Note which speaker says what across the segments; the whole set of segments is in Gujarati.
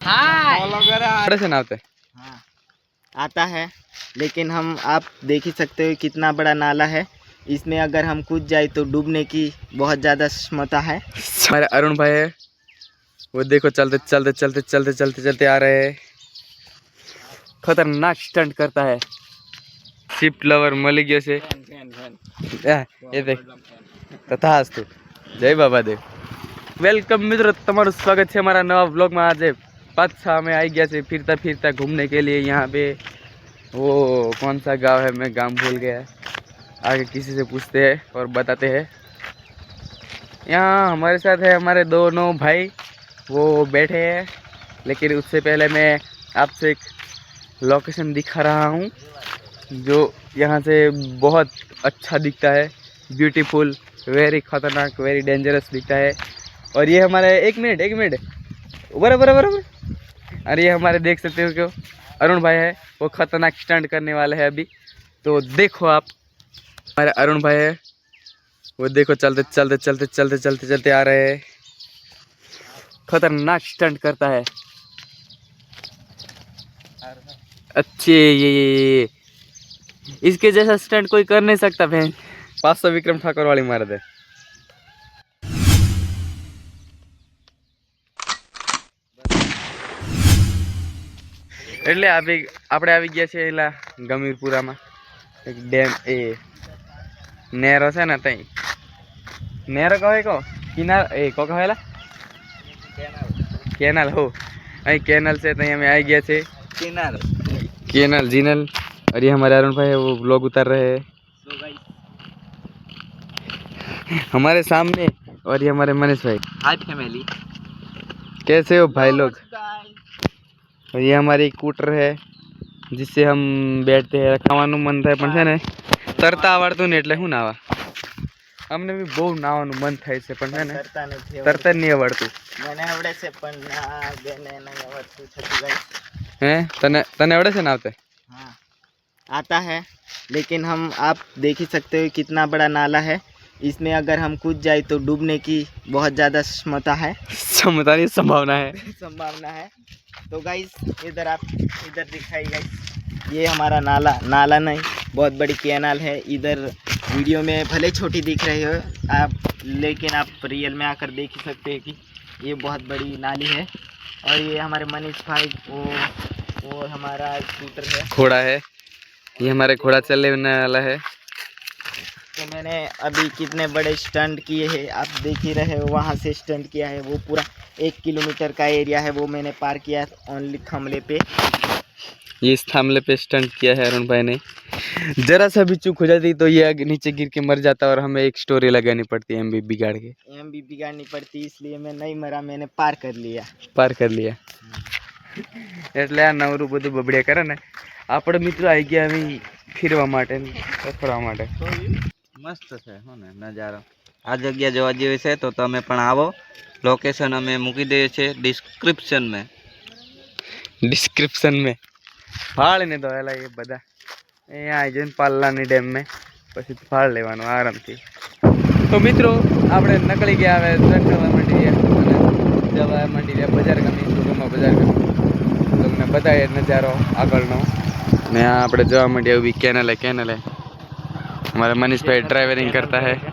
Speaker 1: પડે છે ને આવતે
Speaker 2: हाँ आता है लेकिन हम आप देख ही सकते हो कितना बड़ा नाला है इसमें अगर हम कूद जाए तो डूबने की बहुत ज़्यादा क्षमता है
Speaker 1: हमारे अरुण भाई है वो देखो चलते चलते चलते चलते चलते चलते आ रहे हैं खतरनाक स्टंट करता है शिप लवर મળી ગયો છે આ, એ દેખ તથાસ્તુ જય બાબા દેવ વેલકમ મિત્રો તમારું સ્વાગત છે हमारा नवा ब्लॉग में आज पाछा में आई गया से फिरता फिरता घूमने के लिए यहाँ पे। वो कौन सा गाँव है, मैं गाँव भूल गया। आगे किसी से पूछते हैं और बताते हैं। यहाँ हमारे साथ है हमारे दोनों भाई, वो बैठे हैं। लेकिन उससे पहले मैं आपसे एक लोकेशन दिखा रहा हूँ, जो यहाँ से बहुत अच्छा दिखता है। ब्यूटीफुल वेरी खतरनाक वेरी डेंजरस दिखता है। और ये हमारे, एक मिनट एक मिनट। बराबर बराबर। और ये हमारे देख सकते हो क्यों अरुण भाई है वो खतरनाक स्टंट करने वाले हैं अभी। तो देखो आप हमारे अरुण भाई है वो देखो चलते चलते चलते चलते चलते चलते आ रहे हैं। खतरनाक स्टंट करता है। अच्छे ये, ये, इसके जैसा स्टंट कोई कर नहीं सकता बहन। पाँच सौ विक्रम ठाकुर वाली मार दे। એટલે આપણે આપણે આવી ગયા છીએ એલા ગમીરપુરામાં. એક ડેમ એ નેરો છે ને તઈ. નેરો કહે કહો કિનાર એ કહો કહેલા કેનાલ હો. અહીં કેનાલ છે ત્યાં અમે આવી ગયા છે કેનાલ. કેનાલ જીનલ. અરે हमारे अरुण भाई वो ब्लॉग उतार रहे हैं हमारे सामने और ये हमारे मनीष भाई
Speaker 2: हाय फैमिली
Speaker 1: कैसे हो और ये हमारी स्कूटर है जिससे हम बैठते हैं ખાવાનું મન થાય પણ છે ને તરતા આવડતું ને એટલે શું નાવા અમને બી બહુ નાવાનું મન થાય છે પણ છે ને
Speaker 2: કરતા નથી
Speaker 1: તરતા જ નહીં આવડતું
Speaker 2: મને આવડે છે પણ ના બેને નહીં આવડતું થતું ગાઈસ
Speaker 1: હે તને તને આવડે છે ને આવતે
Speaker 2: हाँ आता है लेकिन हम आप देख ही सकते हो कितना बड़ा नाला है इसमें अगर हम कूद जाए तो डूबने की बहुत ज़्यादा क्षमता है।
Speaker 1: क्षमता नहीं संभावना है।
Speaker 2: संभावना है। तो गाइस इधर आप इधर दिखाई गाइस ये हमारा नाला नाला नहीं बहुत बड़ी कैनाल है। इधर वीडियो में भले छोटी दिख रही हो आप लेकिन आप रियल में आकर देख ही सकते हैं कि ये बहुत बड़ी नाली है। और ये हमारे मनीष भाई वो वो हमारा स्कूटर है।
Speaker 1: घोड़ा है। ये हमारे घोड़ा चलने वाला है।
Speaker 2: तो मैंने अभी कितने बड़े स्टंट किए हैं आप देख ही रहे हो वहाँ से स्टंट किया है वो पूरा एक किलोमीटर का एरिया है वो मैंने पार किया ओनली थमले पे
Speaker 1: ये इस थामले पे स्टंट किया है अरुण भाई ने जरा सा भी चूक हो जाती तो ये आगे नीचे गिर के मर जाता और हमें एक स्टोरी लगानी पड़ती है एम बी बिगाड़ के
Speaker 2: एम भी बिगाड़नी पड़ती इसलिए मैं नहीं मरा मैंने पार कर लिया
Speaker 1: પાર કરી લિયા એટલે આ નવરું બધું બબડ્યા કરે ને આપણે મિત્રો આવી ગયા અહીં ફીરવા માટે ને રખડવા માટે
Speaker 3: મસ્ત છે હો ને નજારો. આ જગ્યા જોવા જેવી છે તો તમે પણ આવો. લોકેશન અમે મૂકી દઈએ છીએ ડિસ્ક્રિપ્શન મેં.
Speaker 1: ડિસ્ક્રિપ્શન મેં. ફાળીને તો એલા એ બધા. અહીંયા આવી જઈને પાલ્લાની ડેમ મેં. પછી ફાળ લેવાનું આરામથી. તો મિત્રો આપણે નકળી ગયા હવે રખડવા માંડી અને જવા માંડી ગયા બજાર ગમી સુગમમાં બજાર ગમી. તમને બતાવીએ નજારો આગળનો. ને આપણે જવા માંડીએ એવી કેનલે કેનલે. हमारे मनीष भाई ड्राइवरिंग करता है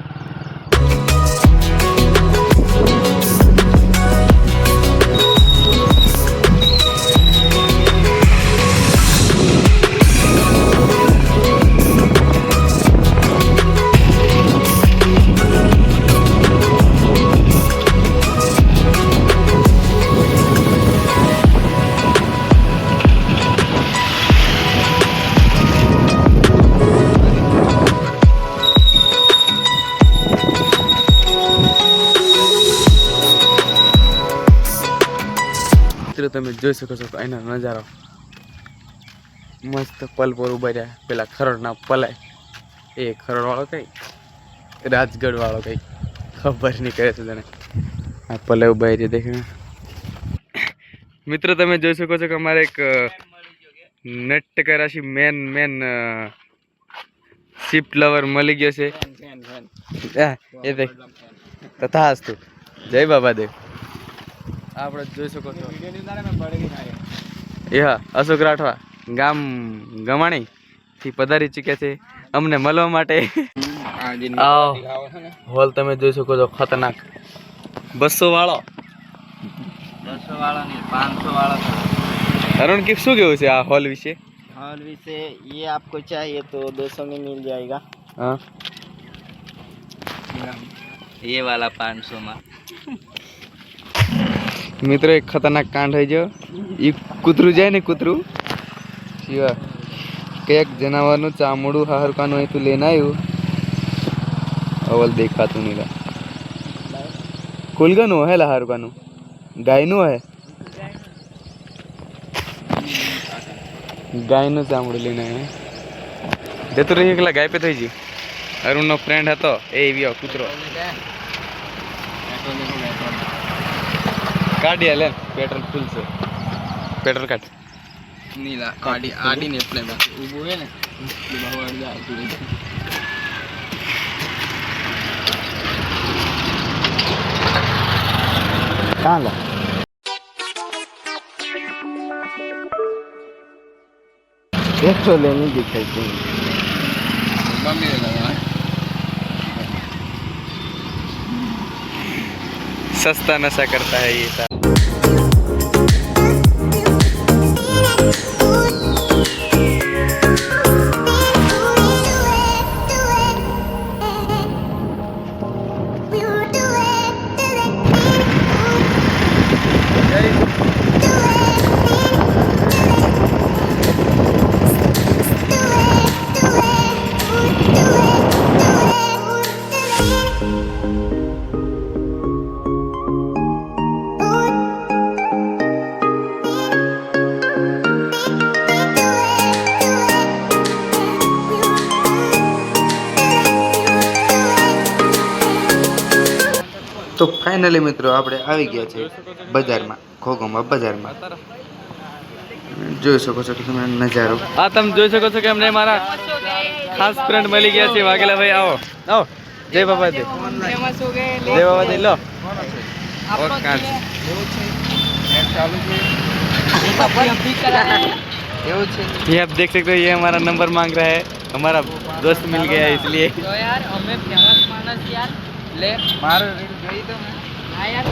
Speaker 1: મિત્રો તમે જોઈ શકો છો કે અહીંનો નજારો મસ્ત પલ પર ઊભા રહ્યા. પેલા ખરડના પલાય. એ ખરડવાળો કઈ? રાજગઢ વાળો કઈ? ખબર નહીં કરે છે તને. આ પલે ઊભા રહ્યા દેખે મિત્રો તમે જોઈ શકો છો કે અમારે એક નટ્ટ રાશિ મેન મેન શિપ લવર મળી ગયો છે. એ દેખ. તથાસ્તુ. જય બાબા દેવ આપણે જોઈ શકો છો એ હા અશોક રાઠવા ગામ ગમાણી થી પધારી ચૂક્યા છે અમને મળવા માટે આવો. હોલ તમે જોઈ શકો છો ખતરનાક બસો વાળો
Speaker 3: બસો વાળા નહીં પાંચસો વાળા
Speaker 1: અરુણ કે શું કેવું છે આ હોલ વિશે
Speaker 2: और वैसे ये आपको चाहिए तो 200 में मिल जाएगा
Speaker 1: હા
Speaker 3: એ વાળા પાંચસો માં
Speaker 1: મિત્રો, એક ખતરનાક કાંડ થઈ ગયો. એ કૂતરું જાય ને કૂતરું. શિવા, કંઈક જનાવરનું ચામડું હાહરકાનું અહીંથી લઈને આવ્યું. અવલ દેખાતું નહીં લા. કુલગનું હે લા હારકાનું ગાયનું હે? ગાયનું ચામડું લઈને આવ્યું જતું રહી એકલા ગાય પે થઈ ગયું. અરુણનો ફ્રેન્ડ હતો, એ એવી કૂતરો. કાઢી લે પેટ્રોલ ફૂલ છે પેટ્રોલ કાઢ
Speaker 3: નીલા આડી આડી ને એટલે ઊભું હે ને
Speaker 2: कहाँ ला एक तो लेनी दिखाई थी
Speaker 1: सस्ता नशा करता है ये you તો ફાઇનલી મિત્રો આપણે આવી ગયા છે બજારમાં ખોખોમાં બજારમાં જોઈ શકો છો કે તમે નજારો આ તમે જોઈ શકો છો કે અમને મારા ખાસ ફ્રેન્ડ મળી ગયા છે વાઘેલા ભાઈ આવો આવો જય બાબા દે જય બાબા દે લો और कांच ये आप देख सकते हो ये हमारा नंबर मांग रहा है हमारा दोस्त मिल गया है इसलिए
Speaker 4: તો યાર અમે ફેમસ માણસ યાર એટલે
Speaker 3: મારો રીલ જોઈ તમે
Speaker 4: હા યાર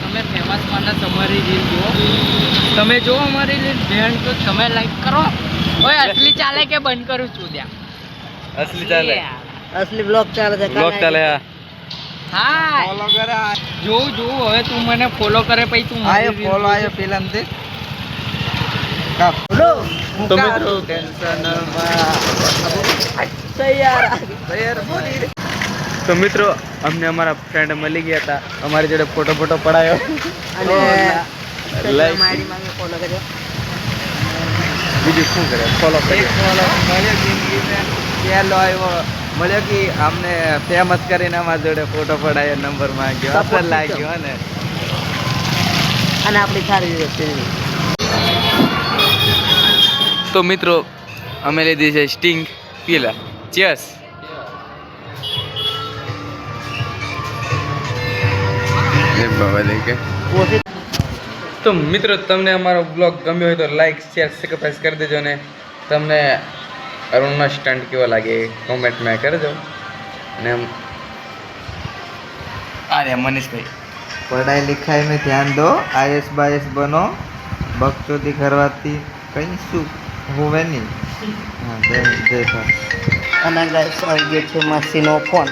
Speaker 4: તમે ફેમસ માના તમારી રીલ જુઓ. તમે જો અમારી રીલ બેન તો તમે લાઈક કરો. ઓય અસલી ચાલે કે બંધ કરું છું ત્યાં?
Speaker 1: અસલી ચાલે. અસલી
Speaker 2: બ્લોગ ચાલે છે
Speaker 1: બ્લોગ ચાલે હા.
Speaker 4: હા
Speaker 3: ફોલો કરે
Speaker 4: જોઉં જોઉં હવે તું મને ફોલો કરે પછી તું
Speaker 3: આયો ફોલો આયો પેલા અંતે તૈયાર.
Speaker 1: તૈયાર. બોલી તો મિત્રો અમને અમારા ફ્રેન્ડ મળી ગયા હતા. અમારી જોડે ફોટો ફોટો પડાયો. Like. બીજું શું કરે? ફોલો
Speaker 3: પહેલો આવ્યો. મળ્યો કે અમને ફેમસ કરીને અમારા જોડે ફોટો પડાયો નંબર માંગ્યો. અસર લાગ્યો ને.
Speaker 2: અને આપણી સારી
Speaker 1: તો મિત્રો અમે લીધી છે સ્ટિંગ પીલા ચેસ તો મિત્રો તમને અમારો બ્લોગ ગમ્યો હોય તો લાઈક શેર સેક્રિફાઈસ કરી દેજો ને તમને અરુણનો સ્ટન્ટ કેવો લાગે કોમેન્ટમાં કરજો અને અરે મનીષભાઈ.
Speaker 3: પઢાઈ લિખાઈમાં ધ્યાન દો આઈએસ બાયસ બનો ભક્તોથી કરવાથી કંઈ શું હોવે નહીં. હા જય જય
Speaker 2: અને ગાય છે માસીનો ફોન